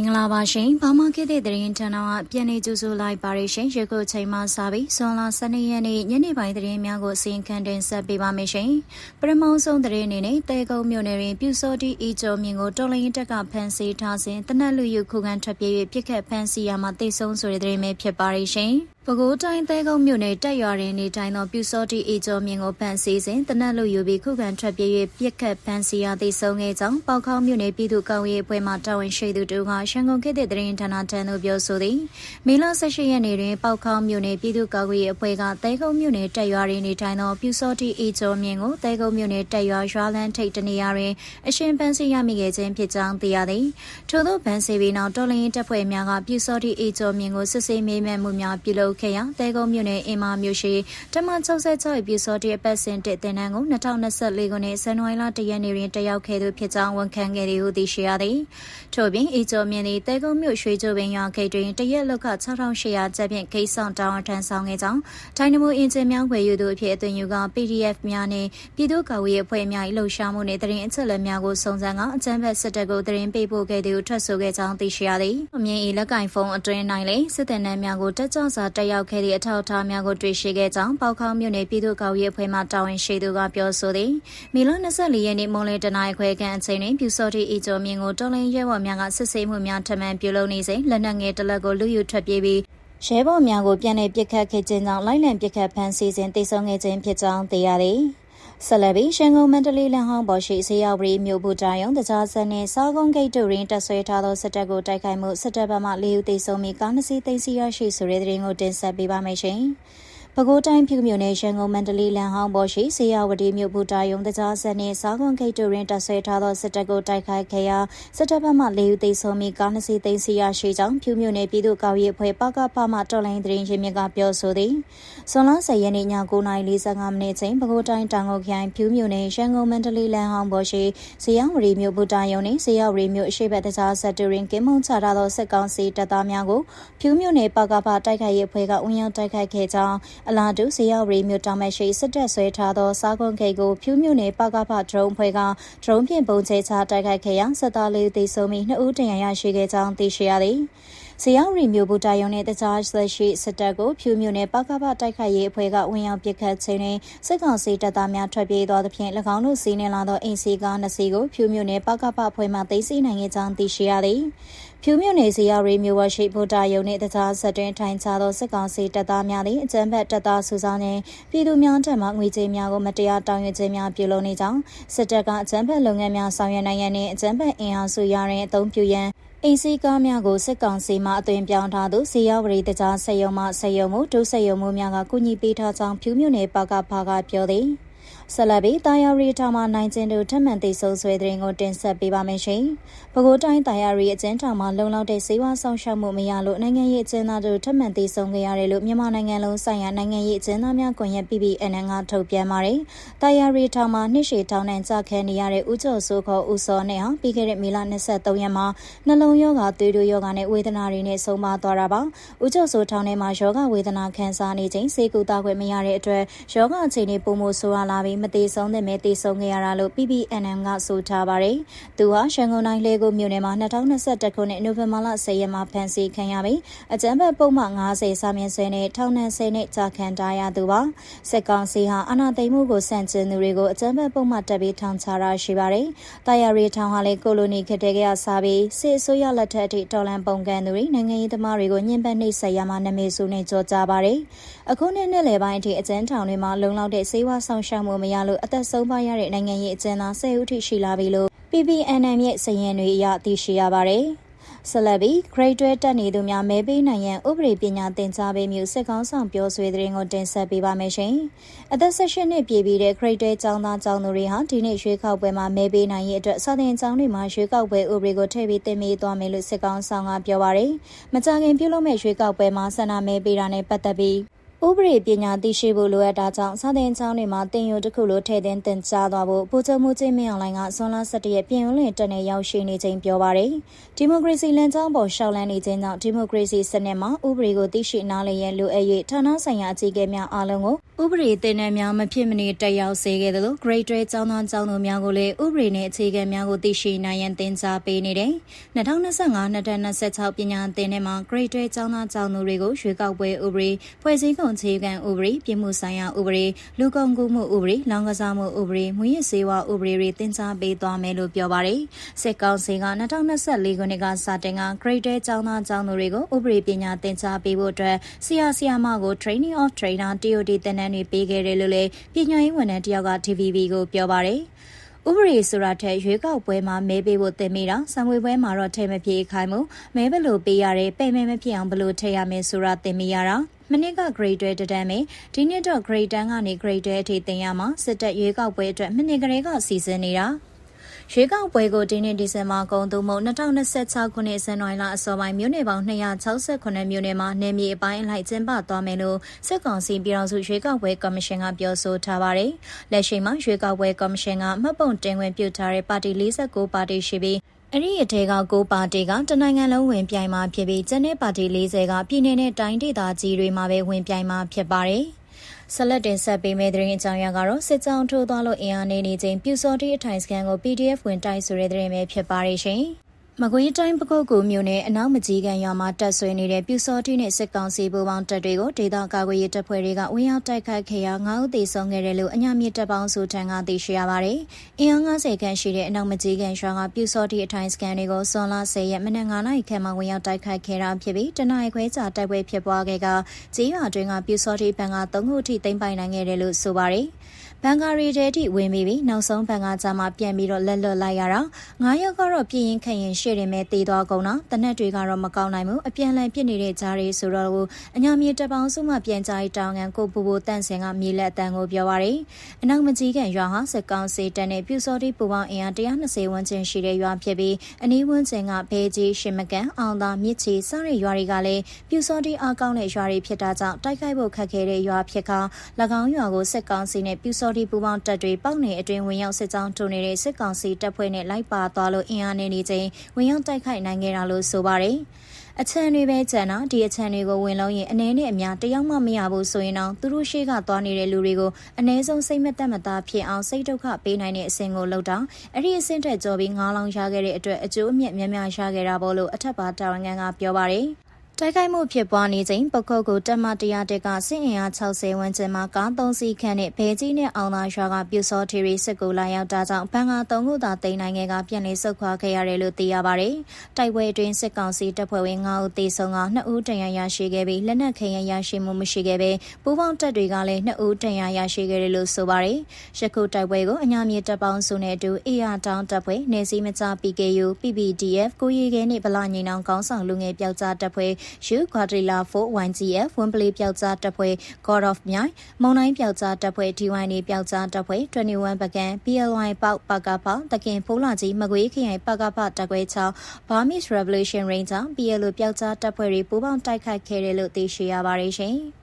င်္ဂလာပါရှင်။ဘာမှခေတ်တဲ့သတင်းဌာနကပြန်နေကြိုဆိုလိုက်ပါရရှင်။ရုပ်ကိုချိန်မှစပြီးဇွန်လ12ရက်နေ့ညနေပိုင်းသတင်းများကိုအစီအခံတင်ဆက်ပေးပါမယ်ရှင်။ပထမဆုံးသတင်းအနေနဲ့တဲကုန်းမြို့နယ်တွင်ပြူစောတိအီကျော်မြင့်ကိုတော်လိုင်းတက်ကဖမ်းဆီးထားစဉ်တနက်လူယူခုခံထွက်ပြေး၍ပြစ်ခတ်ဖမ်းဆီးရမှတိတ်ဆုံးဆိုတဲ့သတင်းပဲဖြစ်ပါရရှင်။ပဲခူးတိုင်းသဲကုန်းမြို့နယ်တက်ရွာတွင်နေထိုင်သောပြူစောတိအေကျော်မြင့်ကိုဖမ်းဆီးစဉ်တနက်လူယူပြီးခုခံထွက်ပြေး၍ပြစ်ခတ်ဖမ်းဆီးရသည့်ဆုံးခဲ့ကြောင်းပေါခေါမြို့နယ်ပြည်သူ့ကောင်းရေးအဖွဲ့မှတာဝန်ရှိသူတို့ကရှန်ကုန်ခေတ်တဲ့သတင်းဌာနထံသို့ပြောဆိုသည်မေလ18ရက်နေ့တွင်ပေါခေါမြို့နယ်ပြည်သူ့ကောင်းရေးအဖွဲ့ကသဲကုန်းမြို့နယ်တက်ရွာတွင်နေထိုင်သောပြူစောတိအေကျော်မြင့်ကိုသဲကုန်းမြို့နယ်တက်ရွာရွာလန်းထိပ်တနေရာတွင်အရှင်ဖမ်းဆီးရမိခဲ့ခြင်းဖြစ်ကြောင်းသိရသည်ထို့သောဖမ်းဆီးပြီးနောက်တော်လင်းတပ်ဖွဲ့များကပြူစောတိအေကျော်မြင့်ကိုစစ်ဆေးမေးမြန်းမှုများပြုလုပ်ခဲ့ရာသဲကုန်းမြို့နယ်အင်မာမြို့ရှိတမ66ပြူစောတိအပတ်စဉ်တစ်တင်နန်းကို2024ခုနှစ်ဇန်နဝါရီလ1ရက်နေ့တွင်တက်ရောက်ခဲ့သူဖြစ်ကြောင်းဝန်ခံခဲ့သည်ဟုသိရှိရသည်ထို့ပြင်အေကျော်မြင့်သည်သဲကုန်းမြို့ရွှေကျိုပင်ရွာဂိတ်တွင်တရက်လောက်က6800ကျပ်ဖြင့်ဂိတ်ဆောင်တောင်းအထမ်းဆောင်ခဲ့ကြောင်းထိုင်းနမိုအင်ဂျင်များဝယ်ယူသူအဖြစ်အသွင်ယူက PDF များနှင့်ပြည်သူ့ကာကွယ်ရေးအဖွဲ့များ၏လှုပ်ရှားမှုနှင့်တရင်အချက်အလက်များကိုစုံစမ်းကအကြမ်းဖက်စစ်တပ်ကိုတရင်ပေးပို့ခဲ့သည်ဟုထွက်ဆိုခဲ့ကြောင်းသိရှိရသည်အမြင့်၏လက်ကင်ဖုန်းအတွင်း၌လည်းစစ်တပ်နှံများကိုတက်ကြစွာတက်ရောက်ခဲ့သည့်အထောက်အထားများကိုတွေ့ရှိခဲ့ကြောင်းပေါခေါမြို့နယ်ပြည်သူ့ကာကွယ်ရေးအဖွဲ့မှတာဝန်ရှိသူကပြောဆိုသည်မီလ24ရက်နေ့မွန်လယ်တနင်္ဂနွေခွဲကန်အချိန်တွင်ပြူစောတိအီကျော်မြင့်ကိုတော်လင်းရဲဘော်များကစစ်ဆေးမှုများထမှန်ပြုလုပ်နေစဉ်လက်နက်ငယ်တစ်လက်ကိုလူယူထွက်ပြေးပြီးရဲဘော်များကိုပြန်လည်ပစ်ခတ်ခဲ့ခြင်းကြောင့်လိုက်လံပစ်ခတ်ဖမ်းဆီးခြင်းတိတ်ဆုံးခဲ့ခြင်းဖြစ်ကြောင်းသိရသည် ဆက်လက်ပြီးရှန်ကုန်မန္တလေးလမ်းဟောင်းပေါ်ရှိဆေးရောက်ပြီးမြို့ဘူတာယုံတကြားစက်နှင့်စားကုန်းဂိတ်တို့တွင်တက်ဆွဲထားသောစစ်တပ်ကိုတိုက်ခိုက်မှုစစ်တပ်ဘက်မှလေးဦးသေဆုံးပြီးကားနှစ်စီးသိမ်းဆည်းရရှိဆိုတဲ့သတင်းကိုတင်ဆက်ပေးပါမယ်ရှင်။ ပဲခူးတိုင်းဖြူမြို့နယ်ရန်ကုန်မန္တလေးလမ်းဟောင်းပေါ်ရှိဆေးရဝတီမြို့ဘူတာယုံတကြားဆက်နှင့်စားခွန်ခိတ်တို့တွင်တပ်ဆွဲထားသောစစ်တပ်ကိုတိုက်ခိုက်ခဲ့ရာစစ်တပ်ဘက်မှလေးဦးသေဆုံးပြီးကားနှစ်စီးသိမ်းဆည်းရရှိကြောင်းဖြူမြို့နယ်ပြည်သူ့ကောက်ရေးအဖွဲ့ပကဖမှတော်လိုင်းသတင်းရင်းမြစ်ကပြောဆိုသည်ဇွန်လ10ရက်နေ့ည9:45မိနစ်ချိန်ပဲခူးတိုင်းတောင်ငုတ်ခိုင်ဖြူမြို့နယ်ရန်ကုန်မန္တလေးလမ်းဟောင်းပေါ်ရှိဆေးရဝတီမြို့ဘူတာယုံနှင့်ဆေးရဝတီမြို့အရှိတ်ဘက်တကြားဆက်တို့တွင်ကင်းမုံချထားသောစစ်ကောင်စီတပ်သားများကိုဖြူမြို့နယ်ပကဖတိုက်ခိုက်ရေးအဖွဲ့ကဝင်ရောက်တိုက်ခိုက်ခဲ့ကြောင်းအလားတူဇေယဝရီမြို့တောင်မရှိစစ်တပ်ဆွဲထားသောစားကွန်ဂိတ်ကိုဖြူးမြို့နယ်ပကဖဒရုန်းဖွဲ့ကဒရုန်းဖြင့်ပုံချချတိုက်ခိုက်ခဲ့ရာစစ်သားလေးသေဆုံးပြီးနှစ်ဦးတရရရှိခဲ့ကြောင်းသိရှိရသည်။ ဇေယဝရီမြို့ဘူတာယုံနဲ့တခြားသက်ရှိစစ်တပ်ကိုဖြူးမြို့နယ်ပကဖတိုက်ခိုက်ရေးအဖွဲ့ကဝင်ရောက်ပစ်ခတ်ခြင်းတွင်စစ်ကောင်စီတပ်သားများထွက်ပြေးသွားသဖြင့်၎င်းတို့စီးနှင်လာသောအိမ်စီကားနှစ်စီးကိုဖြူးမြို့နယ်ပကဖအဖွဲ့မှသိမ်းဆည်းနိုင်ခဲ့ကြောင်းသိရှိရသည်။ဖြူမြို့နယ်စီရရီမြို့ဝရှိဗုဒ္ဓယုံနှင့်တခြားဆက်တွင်ထိုင်ချသောစစ်ကောင်စီတပ်သားများသည်အကြမ်းဖက်တပ်သားစုဆောင်နှင့်ပြည်သူများထံမှငွေကြေးများကိုမတရားတောင်းယူခြင်းများပြုလုပ်နေကြောင်းစစ်တပ်ကအကြမ်းဖက်လုပ်ငန်းများဆောင်ရွက်နိုင်ရန်နှင့်အကြမ်းဖက်အင်အားစုရရင်အသုံးပြုရန် အင်းစီကားများကိုစစ်ကောင်စီမှအသွင်ပြောင်းထားသူစီရဝရီတကြားဆက်ယုံမှဆက်ယုံမှုဒုဆက်ယုံမှုများကကုညီပေးထားကြောင်းဖြူမြို့နယ်ပကဖာကပြောသည် ဆက်လက်ပြီးတာယာရီထောင်မှနိုင်ကျင်တို့ထပ်မံသိဆုံဆွဲတဲ့ရင်ကိုတင်ဆက်ပေးပါမယ်ရှင်။ပဲခူးတိုင်းတာယာရီအကျဉ်းထောင်မှလုံလောက်တဲ့စေဝါဆောင်ရှောက်မှုမရလို့နိုင်ငံရေးအကျဉ်းသားတို့ထပ်မံသိဆုံခဲ့ရတယ်လို့မြန်မာနိုင်ငံလုံးဆိုင်ရာနိုင်ငံရေးအကျဉ်းသားများကွန်ရက် PPNN ကထုတ်ပြန်ပါတယ်။တာယာရီထောင်မှနှစ်ရှည်ထောင်နှံကြခဲနေရတဲ့ဦးကျော်စိုးခေါ်ဦးစောနဲ့ဟာပြီးခဲ့တဲ့မေလ23ရက်မှာနှလုံးရောဂါသွေးတိုးရောဂါနဲ့ဝေဒနာတွေနဲ့ဆုံးပါသွားတာပါ။ဦးကျော်စိုးထောင်ထဲမှာယောဂဝေဒနာခံစားနေချိန်စေကူတာခွင့်မရတဲ့အတွက်ယောဂအခြေအနေပုံမှုဆိုးရလာပြီးမသေးဆုံးတဲ့မဲတည်ဆုံးခဲ့ရတာလို့ PPNM ကဆိုထားပါတယ်။သူဟာရှန်ကုန်တိုင်းလေကိုမြို့နယ်မှာ2021ခုနှစ်နိုဝင်ဘာလ10ရက်မှာဖမ်းဆီးခံရပြီးအကြမ်းဖက်ပုံမှန်90စာမျက်စဲနဲ့ထောင်နှံ10နှစ်ကြာခံထားရသူပါ။စစ်ကောင်စီဟာအာဏာသိမ်းမှုကိုဆန့်ကျင်သူတွေကိုအကြမ်းဖက်ပုံမှန်တက်ပြီးထောင်ချတာရှိပါတယ်။တာယာရီထောင်ဟာလေကိုလိုနီခေတ်တည်းကစားပြီးစစ်အစိုးရလက်ထက်အထိတော်လန်ပုံကန်သူတွေနိုင်ငံရေးသမားတွေကိုညှဉ်းပန်းနှိပ်စက်ရမှနာမည်ဆိုနဲ့ကြောကြားပါတယ်။အခုနှစ်နှစ်လယ်ပိုင်းအထိအကျဉ်းထောင်တွေမှာလုံလောက်တဲ့စေဝါဆောင်ရှောက်မှုမရလို့အသက်ဆုံးပါရတဲ့နိုင်ငံရေးအကျဉ်းသား10ဦးထိရှိလာပြီလို့ PPNM ရဲ့စာရင်းတွေအရသိရှိရပါတယ်။ဆလဘီ Grade 12တက်နေသူများမဲပေးနိုင်ရန်ဥပဒေပညာသင်ကြားပေးမျိုးစစ်ကောင်းဆောင်ပြောဆွေးတဲ့ရင်ကိုတင်ဆက်ပေးပါမယ်ရှင်။အသက်16နှစ်ပြည့်ပြီးတဲ့ Grade 12ကျောင်းသားကျောင်းသူတွေဟာဒီနေ့ရွေးကောက်ပွဲမှာမဲပေးနိုင်ရေးအတွက်စာသင်ကျောင်းတွေမှာရွေးကောက်ပွဲဥပဒေကိုထည့်ပြီးသင်ပေးသွားမယ်လို့စစ်ကောင်းဆောင်ကပြောပါရယ်။မကြခင်ပြုလုပ်မဲ့ရွေးကောက်ပွဲမှာဆန္ဒမဲပေးတာနဲ့ပတ်သက်ပြီး ဥပဒေပညာသိရှိဖို့လိုအပ်တာကြောင့်စာသင်ကျောင်းတွေမှာတင်ယူတစ်ခုလိုထည့်သွင်းသင်ကြားသွားဖို့ဗိုလ်ချုပ်မှုချင်းမင်းအောင်လှိုင်ကဇွန်လ17ရက်ပြည်ဦးလွင်တက်နေရောက်ရှိနေချိန်ပြောပါရယ်ဒီမိုကရေစီလမ်းကြောင်းပေါ်ရှောက်လန်းနေခြင်းကြောင့်ဒီမိုကရေစီစနစ်မှာဥပဒေကိုသိရှိနားလည်ရန်လိုအပ်၍ဌာနဆိုင်ရာအကြီးအကဲများအားလုံးကိုဥပဒေသင်တန်းများမဖြစ်မနေတက်ရောက်စေခဲ့သလို Grade 12ကျောင်းသားကျောင်းသူများကိုလည်းဥပဒေနဲ့အခြေခံများကိုသိရှိနိုင်ရန်သင်ကြားပေးနေတယ်2025-2026ပညာသင်တဲ့မှာ Grade 12ကျောင်းသားကျောင်းသူတွေကိုရွေးကောက်ပွဲဥပဒေဖွဲ့စည်းပုံအခြေခံဥပဒေပြည်မှုဆိုင်ရာဥပဒေလူကုန်ကူးမှုဥပဒေလောင်ကစားမှုဥပဒေမွေးရစေဝါဥပဒေတွေတင်ကြားပေးသွားမယ်လို့ပြောပါတယ်စစ်ကောင်စီက2024ခုနှစ်ကစတင်က Grade 12ကျောင်းသားကျောင်းသူတွေကိုဥပဒေပညာတင်ကြားပေးဖို့အတွက်ဆရာဆရာမကို Training of Trainer TOD တင်နန်းတွေပေးခဲ့တယ်လို့လည်းပညာရေးဝန်ထမ်းတယောက်က TVB ကိုပြောပါတယ် ဥပဒေဆိုတာထက်ရွေးကောက်ပွဲမှာမဲပေးဖို့တင်မိတာဆံဝေပွဲမှာတော့ထဲမပြေခိုင်းမှုမဲဘလို့ပေးရတယ်ပဲ့မဲမဖြစ်အောင်ဘလို့ထည့်ရမယ်ဆိုတာတင်မိရတာမနစ်က grade 12တန်းမယ်ဒီနှစ်တော့ grade 10ကနေ grade 12အထိသင်ရမှာစစ်တပ်ရွေးကောက်ပွဲအတွက်မနစ်ကလေးကစီစဉ်နေတာ ရွေးကောက်ပွဲကိုဒီနှစ်ဒီဇင်ဘာကုန်သို့မဟုတ်2026ခုနှစ်ဇန်နဝါရီလအစောပိုင်းမြို့နယ်ပေါင်း268မြို့နယ်မှာနေမြေအပိုင်းအလိုက်ကျင်းပသွားမယ်လို့စစ်ကောင်စီပြည်တော်စုရွေးကောက်ပွဲကော်မရှင်ကပြောဆိုထားပါတယ်။လက်ရှိမှာရွေးကောက်ပွဲကော်မရှင်ကမှတ်ပုံတင်ဝင်ပြုထားတဲ့ပါတီ49ပါတီရှိပြီးအဲ့ဒီအထက်ကကိုပါတီကတနိုင်ငံလုံးဝင်ပြိုင်မှာဖြစ်ပြီးကျန်တဲ့ပါတီ40ကပြည်내နဲ့တိုင်းဒေသကြီးတွေမှာပဲဝင်ပြိုင်မှာဖြစ်ပါတယ်။ ဆက်လက်တင်ဆက်ပေးမယ့်သတင်းအကြောင်းအရာကတော့စစ်ကြောင်းထိုးသွားလို့အင်အားနေနေချိန်ပြူစော်တီအထိုင်စကန်ကို PDF ဝင်တိုက်ဆိုတဲ့သတင်းပဲဖြစ်ပါရဲ့ရှင်။ မကွေးတိုင်းပကုတ်ကူမြို့နယ်အနောက်မကြီးကန်ရွာမှာတပ်ဆွဲနေတဲ့ပြူစောတိနဲ့စစ်ကောင်စီဗိုလ်ပေါင်းတပ်တွေကိုဒေသကာကွယ်ရေးတပ်ဖွဲ့တွေကဝင်းရောက်တိုက်ခိုက်ခဲ့ရာ9ဦးသေဆုံးခဲ့တယ်လို့အညာမြစ်တပ်ပေါင်းစုထံကသိရှိရပါတယ်။အင်အား90ခန့်ရှိတဲ့အနောက်မကြီးကန်ရွာကပြူစောတိအထိုင်စကန်တွေကိုဇွန်လ10ရက်မနက်9နာရီခန့်မှာဝင်းရောက်တိုက်ခိုက်ခဲ့တာဖြစ်ပြီးတနအီခွဲကြာတိုက်ပွဲဖြစ်ပွားခဲ့ကကြေးရွာတွင်ကပြူစောတိဘဏ်က3ခုထိသိမ်းပိုင်နိုင်ခဲ့တယ်လို့ဆိုပါတယ်။ ဘန်ကာရီတဲတိဝင်ပြီးပြီးနောက်ဆုံးဘန်ကာကြမှာပြန်ပြီးတော့လက်လွတ်လိုက်ရတာငါးယောက်ကတော့ပြင်းရင်ခရင်ရှေ့ရင်ပဲတည်သွားကုန်တာတနက်တွေကတော့မကောင်းနိုင်ဘူးအပြန်လန်ပြစ်နေတဲ့ကြားတွေဆိုတော့အညာမြေတက်ပေါင်းစုမှပြန်ကြိုက်တောင်းကန်ကိုပူပူတန့်စင်ကမြေလက်အတန်ကိုပြောပါရယ်အနောက်မကြီးကန်ရွာဟာစကောင်းစေတန်နဲ့ပြူစောတိပူပေါင်းအင်အား120ဝန်းကျင်ရှိတဲ့ရွာဖြစ်ပြီးအနီးဝန်းကျင်ကဘဲကြီးရှင်မကန်အောင်သာမြစ်ချီစတဲ့ရွာတွေကလည်းပြူစောတိအားကောင်းတဲ့ရွာတွေဖြစ်တာကြောင့်တိုက်ခိုက်ဖို့ခက်ခဲတဲ့ရွာဖြစ်က၎င်းရွာကိုစက်ကောင်းစီနဲ့ပြူစောတော်ဒီပူပေါင်းတပ်တွေပေါက်နေအတွင်းဝင်ရောက်စစ်ကြောင်းထုံနေတဲ့စစ်ကောင်စီတပ်ဖွဲ့နဲ့လိုက်ပါသွားလို့အင်အားနေနေချိန်ဝင်ရောက်တိုက်ခိုက်နိုင်ခဲ့တာလို့ဆိုပါတယ်။အချမ်းတွေပဲကျန်တာဒီအချမ်းတွေကိုဝင်လုံးရင်အနေနဲ့အများတယောက်မှမရဘူးဆိုရင်တော့သူတို့ရှေ့ကသွားနေတဲ့လူတွေကိုအ ਨੇ ဆုံးစိတ်မသက်မသားဖြစ်အောင်စိတ်ဒုက္ခပေးနိုင်တဲ့အဆင့်ကိုလောက်တာအဲ့ဒီအဆင့်ထက်ကျော်ပြီးငါးလောင်ရခဲ့တဲ့အတွက်အကျိုးအမြတ်များများရခဲ့တာပေါ့လို့အထက်ပါတာဝန်ခံကပြောပါတယ်။ တိုက်ခိုက်မှုဖြစ်ပွားနေချိန်ပခုတ်ကိုတက်မတရားတက်ကစစ်အင်အား60ဝန်းကျင်မှာကား3စီးခန့်နဲ့ဘဲကြီးနဲ့အောင်သာရွာကပြူစောထီရီစစ်ကူလာရောက်တာကြောင့်ဘန်ကာ3ခုသာတိန်နိုင်ငံကပြန်လည်ဆုတ်ခွာခဲ့ရတယ်လို့သိရပါတယ်။တိုက်ပွဲအတွင်းစစ်ကောင်စီတပ်ဖွဲ့ဝင်9ဦးသေဆုံးက2ဦးတန်ရာရရှိခဲ့ပြီးလက်နက်ခဲယမ်းရရှိမှုမရှိခဲ့ပဲပူးပေါင်းတပ်တွေကလည်း2ဦးတန်ရာရရှိခဲ့တယ်လို့ဆိုပါတယ်။ရခုတိုက်ပွဲကိုအညာမြေတပ်ပေါင်းစုနဲ့အတူ AR တောင်းတပ်ဖွဲ့နေစည်းမကြ PKU PPDF ကိုရီခဲနဲ့ဗလာငိန်အောင်ကောင်းဆောင်လူငယ်ပျောက်ကြားတပ်ဖွဲ့ U Quadrilla 4 YGF ဝင်းပလီပျောက်ကြားတပ်ဖွဲ့ God of မြိုင်မုံတိုင်းပျောက်ကြားတပ်ဖွဲ့ DY နေပျောက်ကြားတပ်ဖွဲ့21ပကံ PLY ပေါက်ပကပတကင်ဖိုးလာကြီးမကွေးခရိုင်ပကပတပ်ခွဲ6 Burmese Revolution Ranger PLO ပျောက်ကြားတပ်ဖွဲ့တွေပူးပေါင်းတိုက်ခိုက်ခဲ့တယ်လို့သိရှိရပါတယ်ရှင်။